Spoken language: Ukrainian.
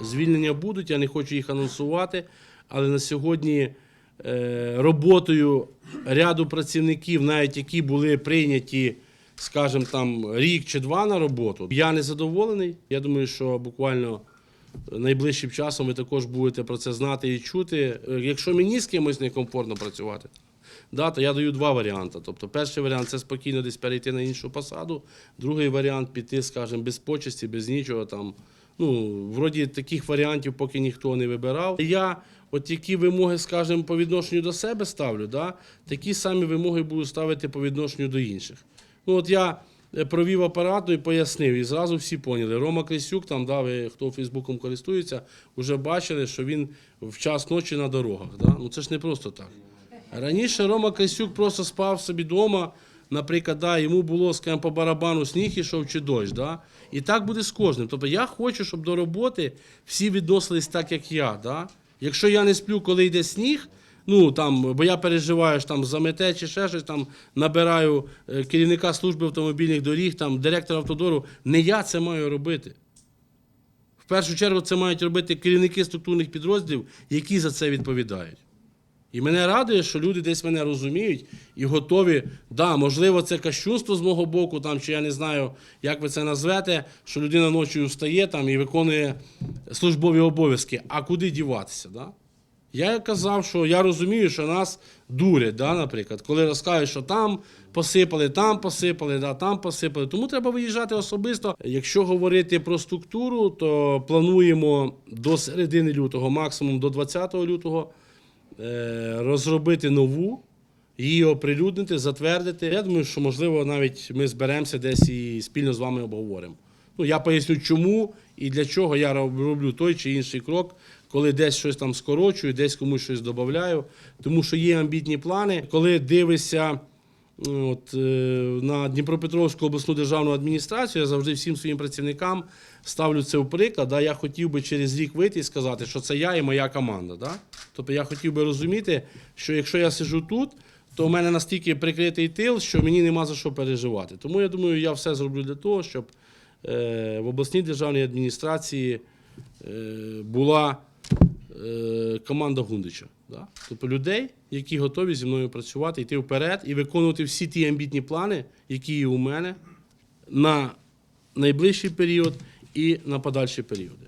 Звільнення будуть, я не хочу їх анонсувати, але на сьогодні е, роботою ряду працівників, навіть які були прийняті, скажімо, там рік чи два на роботу, я не задоволений. Я думаю, що буквально найближчим часом ви також будете про це знати і чути. Е, Якщо мені з кимось некомфортно працювати, да, то я даю два варіанти. Тобто, перший варіант це спокійно десь перейти на іншу посаду, другий варіант піти, скажімо, без почесті, без нічого там. Ну, вроді таких варіантів поки ніхто не вибирав. Я от які вимоги, скажімо, по відношенню до себе ставлю, да, такі самі вимоги буду ставити по відношенню до інших. Ну, от я е, провів апарату і пояснив, і зразу всі поняли. Рома Крисюк, там, да, ви, хто Фейсбуком користується, вже бачили, що він в час ночі на дорогах. Да? Ну це ж не просто так. Раніше Рома Крисюк просто спав собі вдома, наприклад, да, йому було скажімо, по барабану сніг ішов чи дощ. Да? І так буде з кожним. Тобто я хочу, щоб до роботи всі відносились так, як я. Да? Якщо я не сплю, коли йде сніг, ну там, бо я переживаю, що там замете чи ще щось, там набираю е, керівника служби автомобільних доріг, там директора автодору, не я це маю робити. В першу чергу це мають робити керівники структурних підрозділів, які за це відповідають. І мене радує, що люди десь мене розуміють і готові. Да, можливо, це кощунство з мого боку, там, чи я не знаю, як ви це назвете, що людина ночі встає там, і виконує службові обов'язки. А куди діватися? Да? Я казав, що я розумію, що нас дурять, да, наприклад, коли розкажуть, що там посипали, там посипали, да, там посипали. Тому треба виїжджати особисто. Якщо говорити про структуру, то плануємо до середини лютого, максимум до 20 лютого, розробити нову, її оприлюднити, затвердити. Я думаю, що можливо навіть ми зберемося десь і спільно з вами обговоримо. Ну, я поясню, чому і для чого я роблю той чи інший крок, коли десь щось там скорочую, десь комусь щось додаю. Тому що є амбітні плани. Коли дивишся от, е, на Дніпропетровську обласну державну адміністрацію, я завжди всім своїм працівникам ставлю це в приклад. Да? Я хотів би через рік вийти і сказати, що це я і моя команда. Да? Тобто я хотів би розуміти, що якщо я сижу тут, то в мене настільки прикритий тил, що мені нема за що переживати. Тому я думаю, я все зроблю для того, щоб е, в обласній державній адміністрації е, була е, команда Гундича. Тобто людей, які готові зі мною працювати, йти вперед і виконувати всі ті амбітні плани, які є у мене на найближчий період і на подальші періоди.